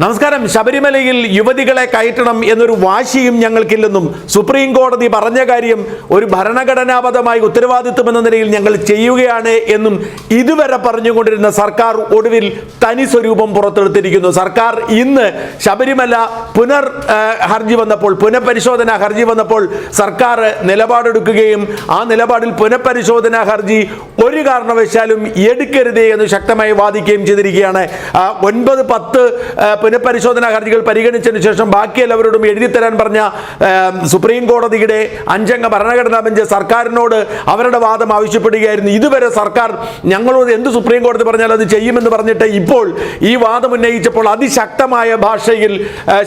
നമസ്കാരം. ശബരിമലയിൽ യുവതികളെ കയറ്റണം എന്നൊരു വാശിയും ഞങ്ങൾക്കില്ലെന്നും സുപ്രീം കോടതി പറഞ്ഞ കാര്യം ഒരു ഭരണഘടനാപരമായ ഉത്തരവാദിത്വം എന്ന നിലയിൽ ഞങ്ങൾ ചെയ്യുകയാണ് എന്നും ഇതുവരെ പറഞ്ഞുകൊണ്ടിരുന്ന സർക്കാർ ഒടുവിൽ തനി സ്വരൂപം പുറത്തെടുത്തിരിക്കുന്നു. സർക്കാർ ഇന്ന് ശബരിമല പുനർ ഹർജി വന്നപ്പോൾ പുനഃപരിശോധന ഹർജി വന്നപ്പോൾ സർക്കാർ നിലപാടെടുക്കുകയും ആ നിലപാടിൽ പുനഃപരിശോധന ഹർജി ഒരു കാരണവശാലും എടുക്കരുതേ എന്ന് ശക്തമായി വാദിക്കുകയും ചെയ്തിരിക്കുകയാണ്. ഒൻപത് പത്ത് പുനഃപരിശോധനാ ഹർജികൾ പരിഗണിച്ചതിന് ശേഷം ബാക്കി എല്ലാവരോടും എഴുതി തരാൻ പറഞ്ഞ സുപ്രീം കോടതിയുടെ അഞ്ചംഗ ഭരണഘടനാ ബെഞ്ച് സർക്കാരിനോട് അവരുടെ വാദം ആവശ്യപ്പെടുകയായിരുന്നു. ഇതുവരെ സർക്കാർ ഞങ്ങളോട് എന്ത് സുപ്രീം കോടതി പറഞ്ഞാൽ അത് ചെയ്യുമെന്ന് പറഞ്ഞിട്ട് ഇപ്പോൾ ഈ വാദം ഉന്നയിച്ചപ്പോൾ അതിശക്തമായ ഭാഷയിൽ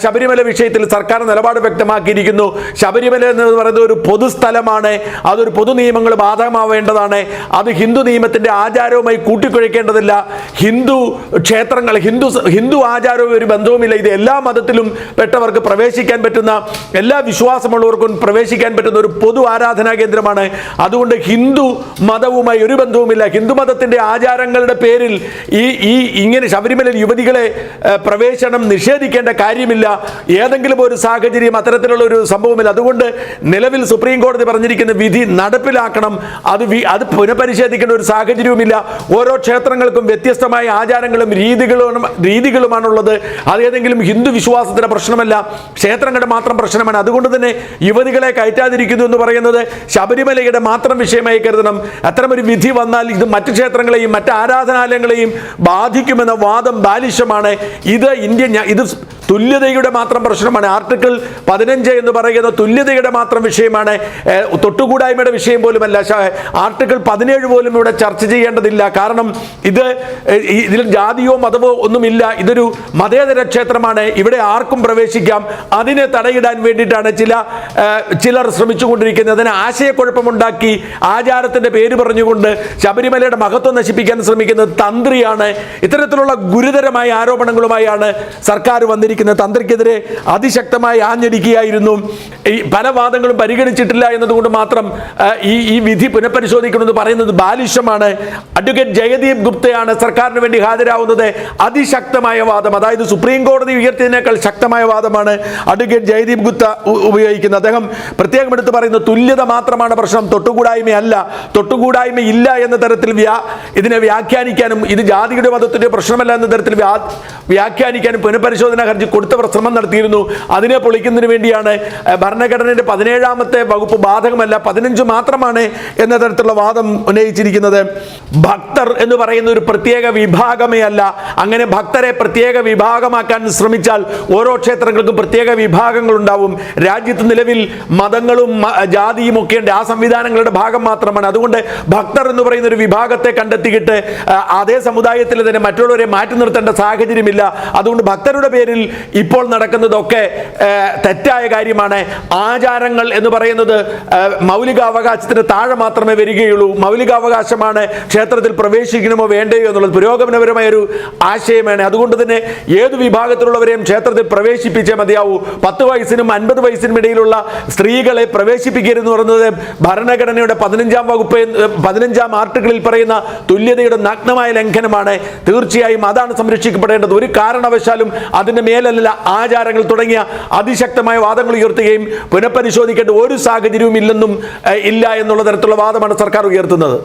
ശബരിമല വിഷയത്തിൽ സർക്കാർ നിലപാട് വ്യക്തമാക്കിയിരിക്കുന്നു. ശബരിമല എന്ന് പറയുന്നത് ഒരു പൊതുസ്ഥലമാണ് അതൊരു പൊതു നിയമങ്ങൾ ബാധകമാവേണ്ടതാണ്. അത് ഹിന്ദു നിയമത്തിന്റെ ആചാരവുമായി കൂട്ടിക്കുഴയ്ക്കേണ്ടതില്ല ഹിന്ദു ക്ഷേത്രങ്ങൾ ഹിന്ദു ഹിന്ദു ആചാരവും ഒരു ബന്ധവുമില്ല. ഇത് എല്ലാ മതത്തിലും പെട്ടവർക്ക് പ്രവേശിക്കാൻ പറ്റുന്ന എല്ലാ വിശ്വാസമുള്ളവർക്കും പ്രവേശിക്കാൻ പറ്റുന്ന ഒരു പൊതു ആരാധനാ കേന്ദ്രമാണ്. അതുകൊണ്ട് ഹിന്ദു മതവുമായി ഒരു ബന്ധവുമില്ല. ഹിന്ദു മതത്തിന്റെ ആചാരങ്ങളുടെ പേരിൽ ഈ ഈ ഇങ്ങനെ ശബരിമലയിൽ യുവതികളെ പ്രവേശനം നിഷേധിക്കേണ്ട കാര്യമില്ല. ഏതെങ്കിലും ഒരു സാഹചര്യം അത്തരത്തിലുള്ള ഒരു സംഭവമില്ല. അതുകൊണ്ട് നിലവിൽ സുപ്രീം കോടതി പറഞ്ഞിരിക്കുന്ന വിധി നടപ്പിലാക്കണം. അത് അത് പുനഃപരിശോധിക്കേണ്ട ഒരു സാഹചര്യവുമില്ല. ഓരോ ക്ഷേത്രങ്ങൾക്കും വ്യത്യസ്തമായ ആചാരങ്ങളും രീതികളും രീതികളുമാണുള്ളത്. അത് ഏതെങ്കിലും ഹിന്ദു വിശ്വാസത്തിന്റെ പ്രശ്നമല്ല ക്ഷേത്രങ്ങളുടെ മാത്രം പ്രശ്നമാണ്. അതുകൊണ്ട് തന്നെ യുവതികളെ കയറ്റാതിരിക്കുന്നു എന്ന് പറയുന്നത് ശബരിമലയുടെ മാത്രം വിഷയമായി കരുതണം. അത്തരമൊരു വിധി വന്നാൽ ഇത് മറ്റു ക്ഷേത്രങ്ങളെയും മറ്റ് ആരാധനാലയങ്ങളെയും ബാധിക്കുമെന്ന വാദം ബാലിശമാണ്. ഇത് ഇന്ത്യ ഇത് തുല്യതയുടെ മാത്രം പ്രശ്നമാണ്. ആർട്ടിക്കിൾ പതിനഞ്ച് എന്ന് പറയുന്ന തുല്യതയുടെ മാത്രം വിഷയമാണ്. തൊട്ടുകൂടായ്മയുടെ വിഷയം പോലുമല്ല. ആർട്ടിക്കിൾ പതിനേഴ് പോലും ഇവിടെ ചർച്ച ചെയ്യേണ്ടതില്ല. കാരണം ഇത് ഇതിൽ ജാതിയോ മതമോ ഒന്നുമില്ല. ഇതൊരു മതേതര ക്ഷേത്രമാണ്. ഇവിടെ ആർക്കും പ്രവേശിക്കാം. അതിനെ തടയിടാൻ വേണ്ടിയിട്ടാണ് ചില ചിലർ ശ്രമിച്ചുകൊണ്ടിരിക്കുന്നത് അതിന് ആശയക്കുഴപ്പമുണ്ടാക്കി ആചാരത്തിന്റെ പേര് പറഞ്ഞുകൊണ്ട് ശബരിമലയുടെ മഹത്വം നശിപ്പിക്കാൻ ശ്രമിക്കുന്നത് തന്ത്രിയാണ്. ഇത്തരത്തിലുള്ള ഗുരുതരമായ ആരോപണങ്ങളുമായാണ് സർക്കാർ വന്നിരിക്കുന്നത്. തന്ത്രിക്കെതിരെ അതിശക്തമായി ആഞ്ഞടിക്കുകയായിരുന്നു. പല വാദങ്ങളും പരിഗണിച്ചിട്ടില്ല എന്നതുകൊണ്ട് മാത്രം ഈ ഈ വിധി പുനഃപരിശോധിക്കണമെന്ന് പറയുന്നത് ബാലിഷ്യമാണ് അഡ്വക്കേറ്റ് ജയദീപ് ഗുപ്തയാണ് സർക്കാരിന് വേണ്ടി ഹാജരാവുന്നത്. അതിശക്തമായ വാദം. അതായത് സുപ്രീം കോടതി ഉയർത്തിയതിനേക്കാൾ ശക്തമായ വാദമാണ് അഡ്വക്കേറ്റ് ജയദീപ് ഗുപ്ത ഉപയോഗിക്കുന്നത്. അദ്ദേഹം പ്രത്യേകം എടുത്ത് പറയുന്നത് തുല്യത മാത്രമാണ് പ്രശ്നം. തൊട്ടുകൂടായ്മയല്ല. തൊട്ടുകൂടായ്മ ഇല്ല എന്ന തരത്തിൽ വ്യാ ഇതിനെ വ്യാഖ്യാനിക്കാനും ഇത് ജാതിയുടെ മതത്തിന്റെ പ്രശ്നമല്ല എന്ന തരത്തിൽ വ്യാഖ്യാനിക്കാനും പുനഃപരിശോധന ഹർജി കൊടുത്തവർ ശ്രമം നടത്തിയിരുന്നു. അതിനെ പൊളിക്കുന്നതിന് വേണ്ടിയാണ് ഭരണഘടനയുടെ പതിനേഴാമത്തെ വകുപ്പ് ബാധകമല്ല പതിനഞ്ച് മാത്രമാണ് എന്ന തരത്തിലുള്ള വാദം ഉന്നയിച്ചിരിക്കുന്നത്. ഭക്തർ എന്ന് പറയുന്ന ഒരു പ്രത്യേക വിഭാഗമേ അല്ല. അങ്ങനെ ഭക്തരെ പ്രത്യേക വിഭാഗമാക്കാൻ ശ്രമിച്ചാൽ ഓരോ ക്ഷേത്രങ്ങൾക്കും പ്രത്യേക വിഭാഗങ്ങൾ ഉണ്ടാവും രാജ്യത്ത് നിലവിൽ മതങ്ങളും ജാതിയും ഒക്കെ ഉണ്ട്. ആ സംവിധാനങ്ങളുടെ ഭാഗം മാത്രമാണ്. അതുകൊണ്ട് ഭക്തർ എന്ന് പറയുന്ന ഒരു വിഭാഗത്തെ കണ്ടെത്തിയിട്ട് അതേ സമുദായത്തിൽ തന്നെ മറ്റുള്ളവരെ മാറ്റി നിർത്തേണ്ട സാഹചര്യമില്ല. അതുകൊണ്ട് ഭക്തരുടെ പേരിൽ ഇപ്പോൾ നടക്കുന്നതൊക്കെ തെറ്റായ കാര്യമാണ്. ആചാരങ്ങൾ എന്ന് പറയുന്നത് മൗലികാവകാശത്തിന് താഴെ മാത്രമേ വരികയുള്ളൂ. മൗലികാവകാശമാണ് ക്ഷേത്രത്തിൽ പ്രവേശിക്കണമോ വേണ്ടയോ എന്നുള്ളത് പുരോഗമനപരമായ ഒരു ആശയമാണ്. അതുകൊണ്ട് തന്നെ ഏത് വിഭാഗത്തിലുള്ളവരെയും ക്ഷേത്രത്തിൽ പ്രവേശിപ്പിച്ചേ മതിയാവൂ. പത്ത് വയസ്സിനും അൻപത് വയസ്സിനും ഇടയിലുള്ള സ്ത്രീകളെ പ്രവേശിപ്പിക്കരുതെന്ന് പറയുന്നത് ഭരണഘടനയുടെ പതിനഞ്ചാം വകുപ്പ് പതിനഞ്ചാം ആർട്ടിക്കിളിൽ പറയുന്ന തുല്യതയുടെ നഗ്നമായ ലംഘനമാണ്. തീർച്ചയായും അതാണ് സംരക്ഷിക്കപ്പെടേണ്ടത്. ഒരു കാരണവശാലും അതിന്റെ മേലല്ല ആചാരങ്ങൾ തുടങ്ങിയ അതിശക്തമായ വാദങ്ങൾ ഉയർത്തുകയും പുനഃപരിശോധിക്കേണ്ട ഒരു സാഹചര്യവും ഇല്ലെന്നും ഇല്ല എന്നുള്ള തരത്തിലുള്ള വാദമാണ് സർക്കാർ ഉയർത്തുന്നത്.